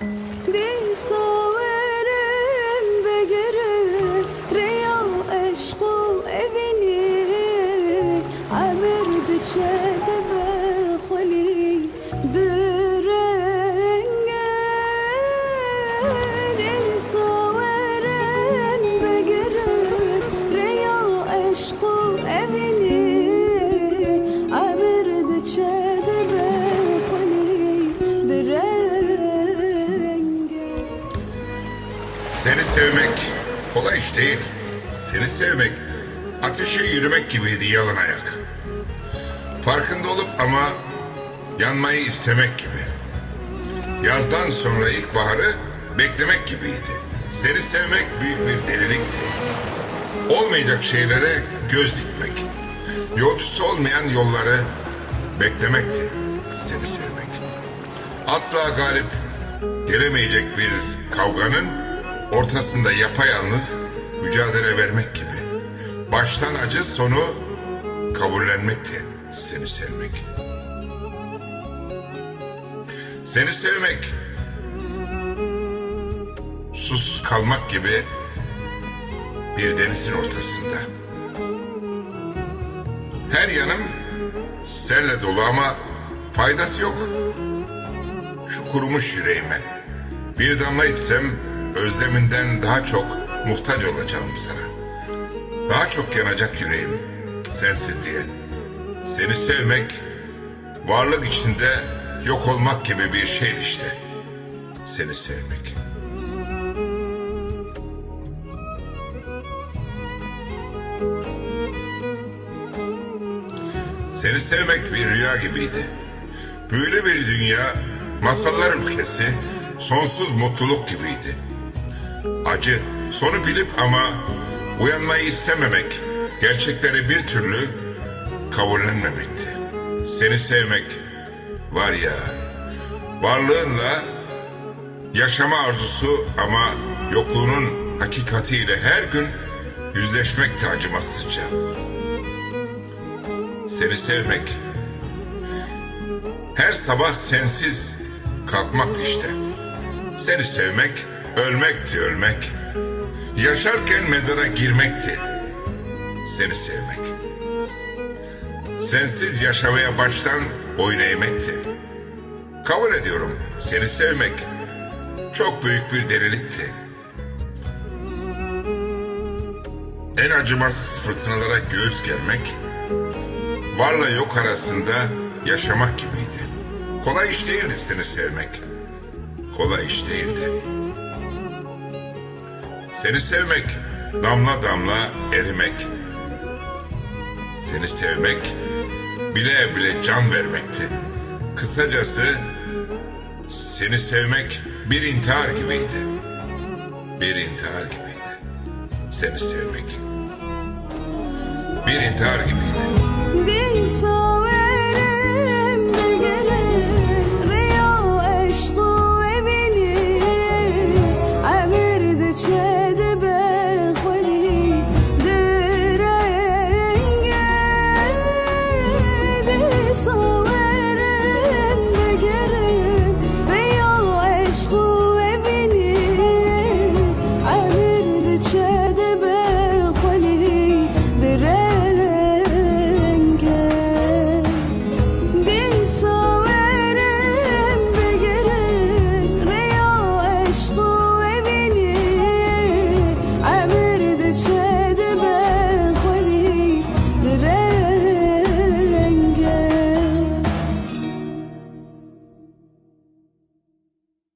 Dil soverem begere Real eşku evini. Amir biçede mekhuli Dürenge. Seni sevmek kolay iş değil. Seni sevmek ateşe yürümek gibiydi yalın ayak. Farkında olup ama yanmayı istemek gibi. Yazdan sonra ilkbaharı beklemek gibiydi. Seni sevmek büyük bir delilikti. Olmayacak şeylere göz dikmek. Yolcusu olmayan yolları beklemekti. Seni sevmek. Asla galip gelemeyecek bir kavganın ortasında yapayalnız mücadele vermek gibi. Baştan acı sonu kabullenmekti seni sevmek. Seni sevmek susuz kalmak gibi bir denizin ortasında. Her yanım senle dolu ama faydası yok şu kurumuş yüreğime. Bir damla içsem özleminden daha çok muhtaç olacağım sana. Daha çok yanacak yüreğim sensiz diye. Seni sevmek varlık içinde yok olmak gibi bir şey işte. Seni sevmek. Seni sevmek bir rüya gibiydi. Böyle bir dünya, masallar ülkesi, sonsuz mutluluk gibiydi. Acı, sonu bilip ama uyanmayı istememek, gerçekleri bir türlü kabullenmemekti. Seni sevmek var ya, varlığınla yaşama arzusu ama yokluğunun hakikatiyle her gün yüzleşmekti acımasızca. Seni sevmek her sabah sensiz kalkmaktı işte. Seni sevmek, ölmekti ölmek. Yaşarken mezara girmekti. Seni sevmek. Sensiz yaşamaya baştan boyun eğmekti. Kabul ediyorum seni sevmek çok büyük bir delilikti. En acımasız fırtınalara göğüs germek, varla yok arasında yaşamak gibiydi. Kolay iş değildi seni sevmek. Kolay iş değildi. Seni sevmek damla damla erimek. Seni sevmek bile bile can vermekti. Kısacası seni sevmek bir intihar gibiydi. Bir intihar gibiydi. Seni sevmek. Bir intihar gibiydi.